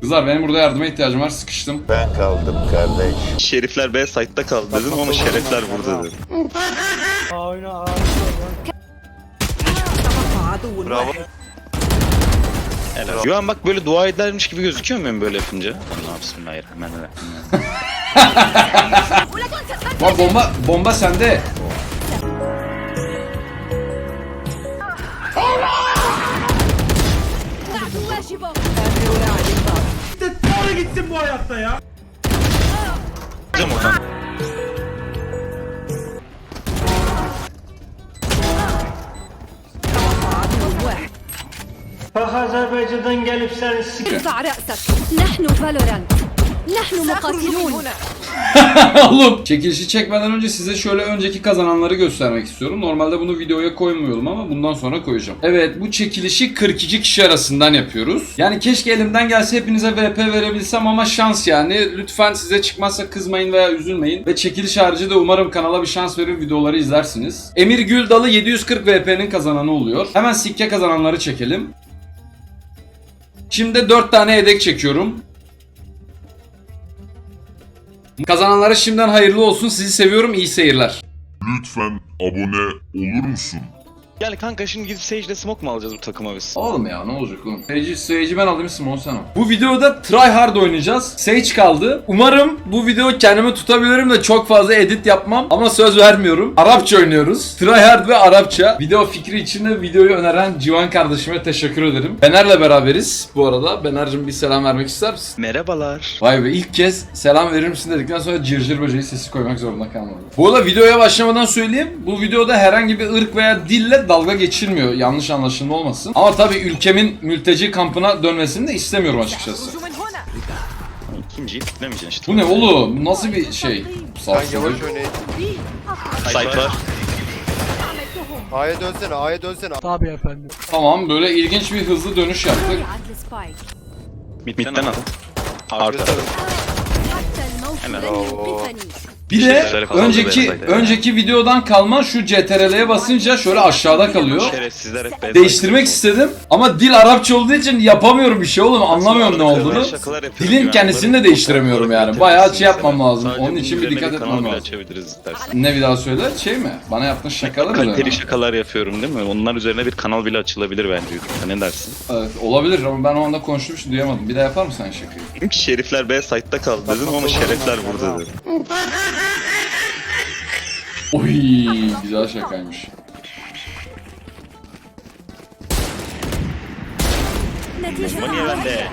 Kızlar benim burada yardıma ihtiyacım var sıkıştım. Ben kaldım kardeş. Şerifler B site'da kaldı dedim ama şerefler burada dedim. Bravo. Helal. Yuhan bak böyle dua edermiş gibi gözüküyor muyum böyle yapınca? Allah bismillahirrahmanirrahim. Lan bomba, bomba sende. Takulaşıbo. Doğru gitsin bu hayatta ya. Hocam oradan. Bak Azerbaycan'dan gelip seni. ارفع رأسك نحن فالورانت نحن مقاتلون Oğlum çekilişi çekmeden önce size şöyle önceki kazananları göstermek istiyorum. Normalde bunu videoya koymuyorum ama bundan sonra koyacağım. Evet bu çekilişi 42 kişi arasından yapıyoruz. Yani keşke elimden gelse hepinize VP verebilsem ama şans yani. Lütfen size çıkmazsa kızmayın veya üzülmeyin. Ve çekiliş harici de umarım kanala bir şans verir videoları izlersiniz. Emir Güldalı 740 VP'nin kazananı oluyor. Hemen sikke kazananları çekelim. Şimdi 4 tane yedek çekiyorum. Kazananlara şimdiden hayırlı olsun. Sizi seviyorum. İyi seyirler. Lütfen abone olur musun? Gel kanka şimdi gidip Sage'de smoke mu alacağız bu takıma biz? Oğlum ya ne olacak oğlum? Sage, Sage'i ben alayım Simon sen al. Bu videoda try hard oynayacağız. Sage kaldı. Umarım bu video kendimi tutabilirim de çok fazla edit yapmam. Ama söz vermiyorum. Arapça oynuyoruz. Try hard ve Arapça. Video fikri için de videoyu öneren Civan kardeşime teşekkür ederim. Bener'le beraberiz bu arada. Bener'cim bir selam vermek ister misin? Merhabalar. Vay be ilk kez selam verir misin dedikten sonra cırcır böceği sesi koymak zorunda kalmadım. Bu arada videoya başlamadan söyleyeyim. Bu videoda herhangi bir ırk veya dille dalga geçilmiyor. Yanlış anlaşılma olmasın. Ama tabii ülkemin mülteci kampına dönmesini de istemiyorum açıkçası. İkinciyi piklemeyeceksin işte. Bu ne oğlum? Bu nasıl bir şey? Ben Sarsıcı. yavaş oynayın. Site var. A'ya dönsene, A'ya dönsene. Tamam böyle ilginç bir hızlı dönüş yaptık. عدل سبايك Midden al. Arka. Gösterin. حتى الموت أنا. Bir de önceki önceki videodan kalma şu CTRL'ye basınca şöyle aşağıda kalıyor. Değiştirmek istedim ama dil Arapça olduğu için yapamıyorum bir şey oğlum anlamıyorum ne olduğunu. Dilin kendisini de değiştiremiyorum yani. Bayağı şey yapmam lazım. Onun için bir dikkat etmem lazım. Ne bir daha söyle şey mi? Bana yaptığın şakalar mı? Kaliteli şakalar yapıyorum değil mi? Onlar üzerine bir kanal bile açılabilir bence. Ne dersin? Evet olabilir ama ben o anda konuşmuş duyamadım. Bir daha yapar mısın şakayı? Çünkü şerifler B site'da kaldı dedim ama şerefler burada dedim. Oy güzel şakaymış. Bomba niye bende?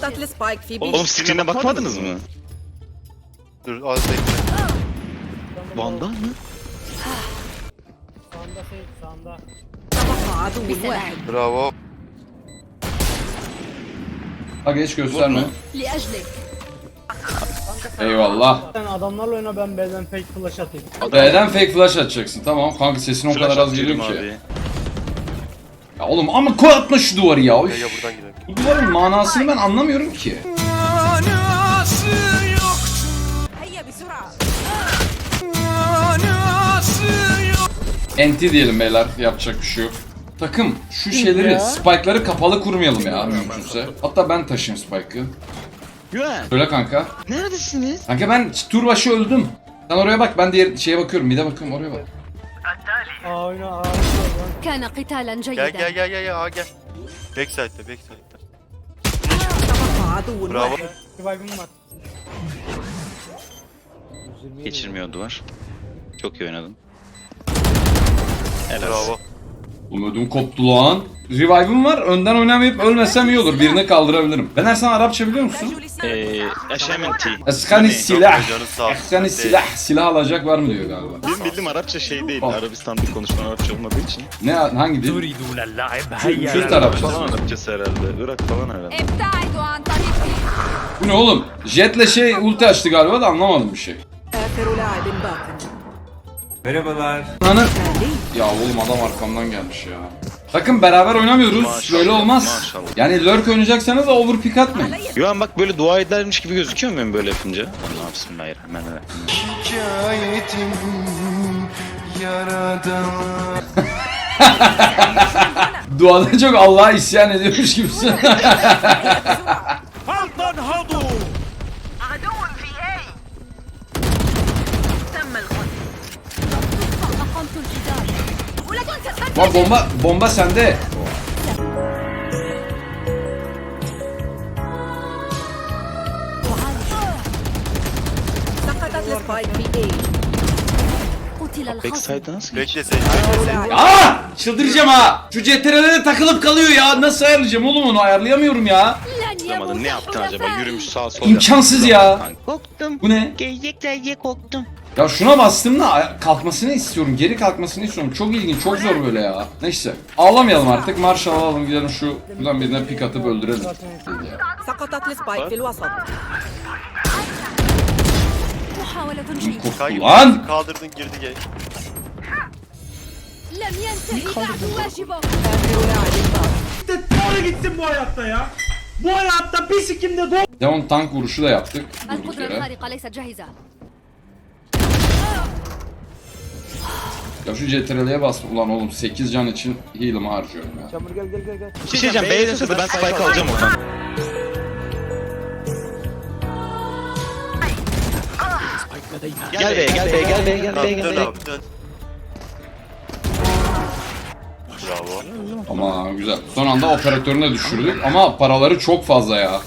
Takla spike Oğlum screen'e bakmadınız mı? Dur az bekle. Van'da mı? Sağında şey, sağında. Bravo. Ha geç gösterme. لأجلك Eyvallah. Sen adamlarla oyna ben B'den fake flash atayım. B'den fake flash atacaksın tamam. Kanka sesin o Flash kadar az atıyorum geliyor ki. abi. Ya oğlum ama koy atma şu duvarı ya. Gel Üf. gel buradan gidelim. Bu duvarın manasını ben anlamıyorum ki. هيا بسرعة Enti diyelim beyler yapacak bir şey yok. Takım şu şeyleri spike'ları kapalı kurmayalım ya mümkünse. Hatta ben taşıyayım spike'ı. Güven. Söyle kanka. Neredesiniz? Kanka ben tur başı öldüm. Sen oraya bak ben diğer şeye bakıyorum. Mide bakıyorum oraya bak. Aa oyna ağır. كان قتالا Gel gel جيدا gel gel gel A gel. Backside'de backside'de. تبقى عدو Bravo. واحد Revive'im var. Geçirmiyor duvar. Çok iyi oynadın. Helal. Bravo. Umudum koptu lan. Revive'ım var. Önden oynamayıp ölmesem iyi olur. Birine kaldırabilirim. Ben her sen Arapça biliyor musun? Eee, aşamenti. Eskani silah. Eskani ee, silah. Silah alacak var mı diyor galiba. Benim bildiğim Arapça şey değil. Bak. Arabistan'da konuşulan Arapça olmadığı için. Ne hangi dil? Kürt Arapça. Arapçası herhalde. Irak falan herhalde. Bu ne oğlum? Jetle şey ulti açtı galiba da anlamadım bir şey. Merhabalar. Anı... Ya oğlum adam arkamdan gelmiş ya. Bakın beraber oynamıyoruz. Maşallah, böyle olmaz. Maşallah. Yani lurk oynayacaksanız overpick atmayın. Yuan bak böyle dua edermiş gibi gözüküyor muyum böyle yapınca? Allah'ım bismillahirrahmanirrahim. Şikayetim yaradan. Duadan çok Allah'a isyan ediyormuş gibisin. Lan bomba, bomba sende. Backside'da nasıl Bekle sen. Aa! Çıldıracağım ha! Şu CTRL'e takılıp kalıyor ya. Nasıl ayarlayacağım oğlum onu? Ayarlayamıyorum ya. Anlamadım ne yaptın acaba? Yürümüş sağ sol. İmkansız ya. Korktum. Bu ne? Gelecekler diye korktum. Ya şuna bastım bastığımda kalkmasını istiyorum. Geri kalkmasını istiyorum. Çok ilginç, çok zor böyle ya. Neyse. Ağlamayalım artık. Marş alalım gidelim şu buradan birine pik atıp öldürelim. Kim koptu lan? Kaldırdın girdi gay. İşte doğru gitsin bu hayatta ya. Bu hayatta bir sikimde doğru. Devon tank vuruşu da yaptık. Durduk yere. Ya şu CTRL'ye bas. Ulan oğlum 8 can için heal'ımı harcıyorum ya. Bir şey diyeceğim. B'ye dönse de ben spike alacağım oradan. Gel B'ye gel B'ye gel B'ye gel B'ye gel dön B'ye. abi dön. Bravo. Ama güzel. Son anda operatörünü de düşürdük ama paraları çok fazla ya.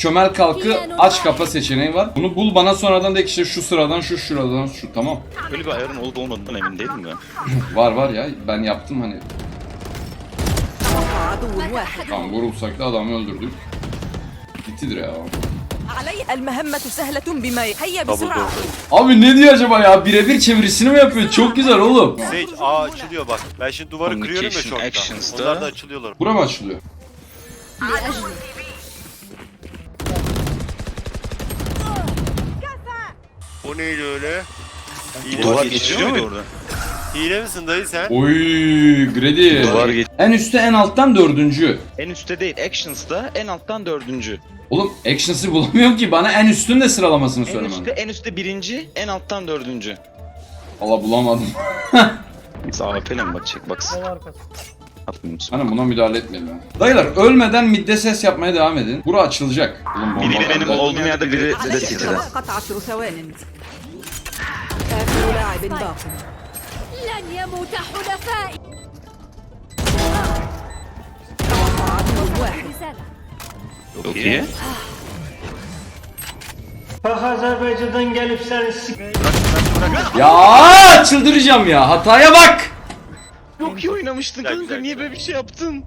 Çömel kalkı aç kapa seçeneği var. Bunu bul bana sonradan de işte şu sıradan şu şuradan şu tamam. Böyle bir ayarın olup olmadığından emin değilim ben. var var ya ben yaptım hani. Tamam vurulsak da adamı öldürdük. Bittidir ya. Abi ne diyor acaba ya? Birebir çevirisini mi yapıyor? Çok güzel oğlum. Sage aa açılıyor bak. Ben şimdi duvarı kırıyorum ya şu anda. Onlar da açılıyorlar. Bura mı açılıyor? O neydi öyle? Duvar mi? muydu orada? Hile misin dayı sen? Oy, Gredi. Duvar geç. En üstte en alttan dördüncü. En üstte değil, Actions'da en alttan dördüncü. Oğlum Actions'ı bulamıyorum ki bana en üstün de sıralamasını En söylemen. üstte, en üstte birinci, en alttan dördüncü. Allah bulamadım. Biz AWP'le mi bakacak baksın. Atmayayım sonra. Buna müdahale etmeyelim. Dayılar ölmeden midde ses yapmaya devam edin. Bura açılacak. Oğlum, Biri benim olduğum yerde biri de City'de. 片。لاعب باق لن يموت حلفائي تبقى عدو واحد رسالة Çok iyi. Bak Azerbaycan'dan gelip seni sik... Ya çıldıracağım ya. Hataya bak. Çok iyi oynamıştın Güzel, kanka. güzel, Niye güzel. böyle bir şey yaptın?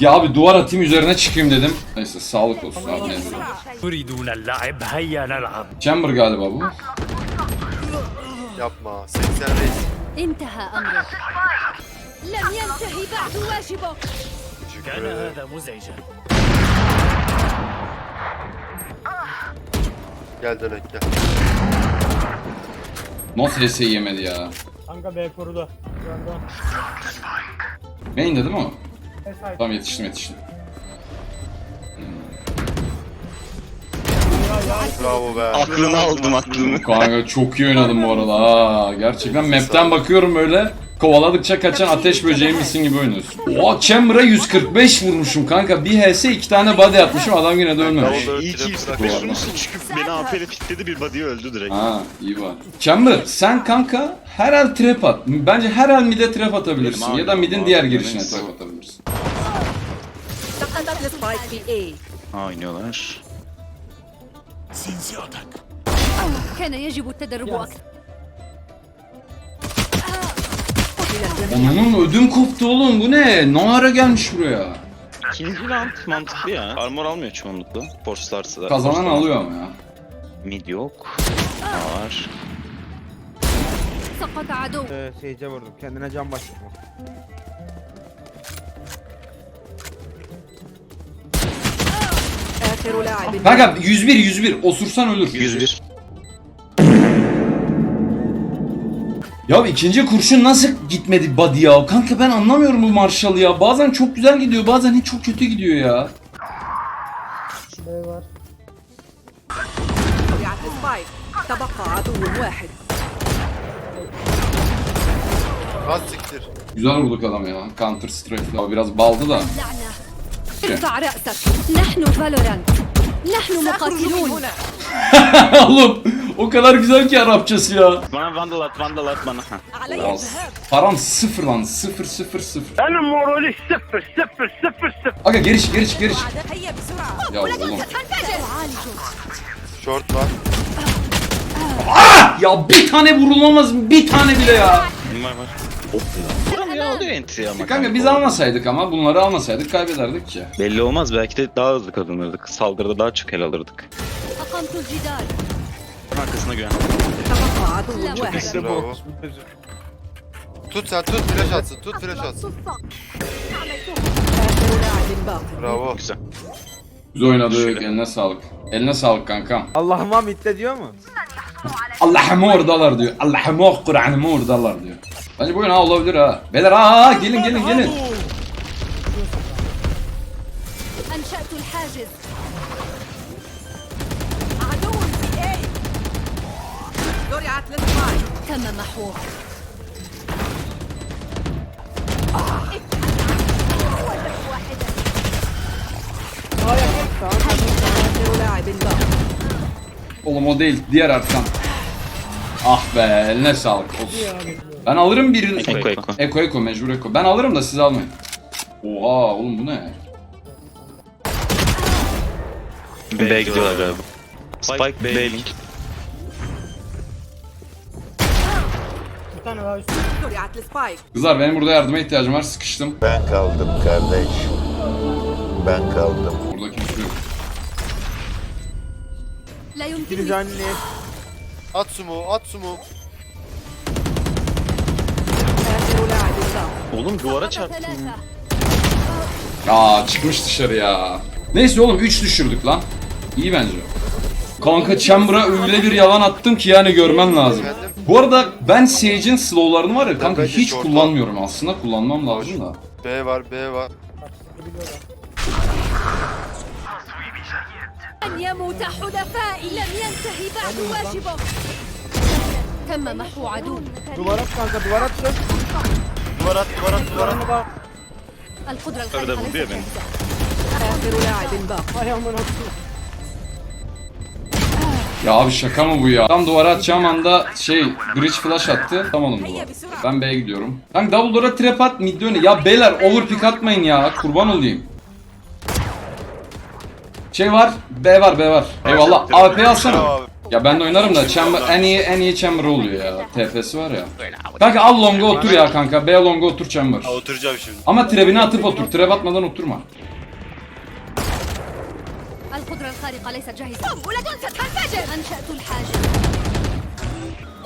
Ya abi duvar atayım üzerine çıkayım dedim. Neyse sağlık olsun abi. neyse. تريدون اللعب هيا نلعب Chamber galiba bu. Yapma. 80 reis. انتهى أمرك لم ينتهي بعد واجبك Teşekkür كان ederim. هذا مزعجا Gel dönek gel. Nasıl HS yemedi ya. Kanka B kurudu. Şu anda. Main'de değil mi o? Esay. Tamam yetiştim yetiştim. Bravo. Aklını aldım aklını. Kanka çok iyi oynadım bu arada. Ha, gerçekten map'ten bakıyorum öyle. Kovaladıkça kaçan ateş böceği misin gibi oynuyorsun. Oha Chamber'a 145 vurmuşum kanka. Bir HS iki tane body atmışım adam yine de ölmemiş. İyi ki Bu 145 vurmuşsun çünkü beni AP'le pikledi bir body öldü direkt. Ha iyi var. Chamber sen kanka her el trap at. Bence her el mid'e trap atabilirsin. Ya da mid'in diğer girişine trap atabilirsin. Ha oynuyorlar. كان يجب التدرب أكثر قتل الجميع Onun ödüm koptu oğlum bu ne? Ne ara gelmiş buraya? İkinci round mantıklı ya. Armor almıyor çoğunlukla. Force'larsa da. Kazanan Force'lar- alıyor ama ya. Mid yok. A var. سقط عدو Ee, Sage'e vurdum. Kendine can başlatma. آخر لاعب باق Kanka 101 101 osursan ölür. 101. Ya ikinci kurşun nasıl gitmedi body ya? Kanka ben anlamıyorum bu Marshall'ı ya. Bazen çok güzel gidiyor, bazen hiç çok kötü gidiyor ya. B var. وقعت السبايك تبقى عدو واحد Az siktir. Güzel vurduk adam ya. Counter Strike'la. O biraz baldı da. لعنة ارفع رأسك نحن فالورانت نحن مقاتلون Oğlum o kadar güzel ki Arapçası ya. Bana vandal at vandal at bana. Ha. Ya, param sıfır lan. Sıfır sıfır sıfır. انا مورولي صفر صفر صفر صفر Aga geri çık geri çık geri çık. هيا بسرعة Ya oğlum. Short var. Ya bir tane vurulmaz mı? Bir tane bile ya. Var var. Vuramıyor oluyor entry ama. Kanka biz almasaydık ama bunları almasaydık kaybederdik ki. Belli olmaz belki de daha hızlı kazanırdık. Saldırıda daha çok el alırdık. أقمت الجدار Arkasına güven. تبقى عدو واحد İşte bu. Bravo. Tut sen tut flash atsın. Tut flash atsın. آخر لاعب باق Bravo. Güzel. Güzel oynadık. Şöyle. Eline sağlık. Eline sağlık kankam. Allah'ıma mitte diyor mu? Allah'ım oradalar diyor. Allah'ım o Kur'an'ım oradalar diyor. Bence bu oyun ha olabilir ha. Beyler aa gelin gelin gelin. أنشأت الحاجز عدو في اي زرعت للسباي تم محوه آخر لاعب باق Oğlum o değil. Diğer Erkan. Ah be eline sağlık. Of. Ben alırım birini. Eko eko. Eko eko, eko mecbur eko. Ben alırım da siz almayın. Oha oğlum bu ne? B gidiyorlar galiba. Spike bailing. Bir tane daha üstüne. Kızlar benim burada yardıma ihtiyacım var. Sıkıştım. Ben kaldım kardeş. Ben kaldım. Burada kimse yok. Biri canlı. At sumu. Oğlum duvara çarptım. ثلاثة Aa çıkmış dışarı ya. Neyse oğlum 3 düşürdük lan. İyi bence. Kanka Chamber'a öyle bir yalan attım ki yani görmen lazım. Efendim? Bu arada ben Sage'in slow'larını var ya kanka bence hiç short kullanmıyorum aslında kullanmam lazım da. B var B var. أن يموت حلفائي لم ينتهي بعد واجبه تم محو عدو Duvar at kanka duvar at söz. Duvar at duvar at duvar at. القدرة Tabii de الخارقة buldu ya ليست beni. جاهزة آخر لاعب باق Ay aman Allah'ım. Ya abi şaka mı bu ya? Tam duvara atacağım anda şey bridge flash attı. Tam oğlum duvar. Ben B'ye gidiyorum. Kanka double door'a trap at mid döne. Ya beyler overpick atmayın ya. Kurban olayım. Şey var. B var B var. Eyvallah. AP Bravo alsana. abi. Ya ben de oynarım da chamber en iyi en iyi chamber oluyor ya. TP'si var ya. Kanka al longa otur ya kanka. B longa otur chamber. Ha, oturacağım şimdi. Ama trebini atıp otur. Trap atmadan oturma. القدرة الخارقة ليست جاهزة قنبلة ستنفجر أنشأت الحاجز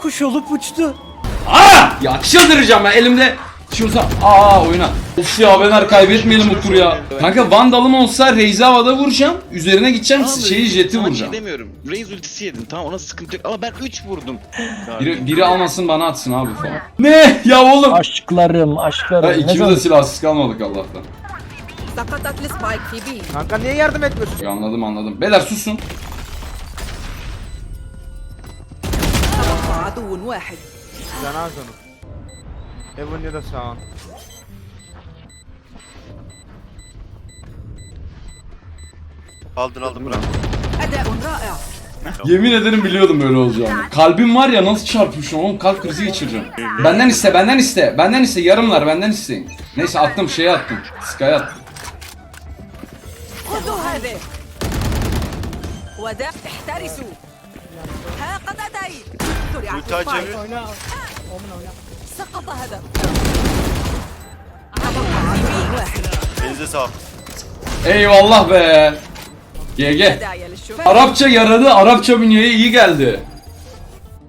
Kuş olup uçtu. Aa! Ya çıldıracağım ya elimde. Şurada aa oyna. Of ya Bener kaybetmeyelim bu turu ya. Kanka Vandal'ım olsa Reis'i havada vuracağım. Üzerine gideceğim şeyi jeti Sana bir vuracağım. Şey demiyorum. Raze ultisi yedin tamam ona sıkıntı yok ama ben 3 vurdum. Biri, biri almasın bana atsın abi falan. Ne? Ya oğlum. Aşklarım, aşklarım. Ha, Ne ikimiz zaman- de silahsız kalmadık Allah'tan. سقطت السبايك في بي Kanka niye yardım etmiyorsun? Ya anladım anladım. Beyler susun. تبقى عدو واحد Can az onu. Heaven ya da sağın. Aldın aldın bırak. أداء رائع Yemin ederim biliyordum böyle olacağını. Kalbim var ya nasıl çarpmış oğlum kalp krizi geçireceğim. Benden iste benden iste. Benden iste yarımlar benden isteyin. Neyse attım şeye attım. Sky'a attım. خذوا هذه وداع احترسوا ها قد أتيت زرعت Ulti السبايك çevir. سقط هدف تبقى عدو واحد Elinize sağlık. Eyvallah be. GG. داعي للشفاء Arapça yaradı, Arapça bünyeye iyi geldi.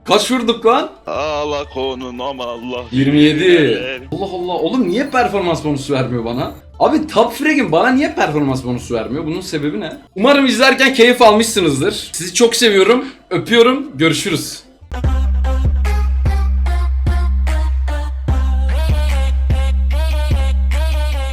Kaç vurduk lan? Allah konun ama Allah. 27. Allah Allah. Oğlum niye performans bonusu vermiyor bana? Abi Top Frag'in bana niye performans bonusu vermiyor? Bunun sebebi ne? Umarım izlerken keyif almışsınızdır. Sizi çok seviyorum. Öpüyorum. Görüşürüz.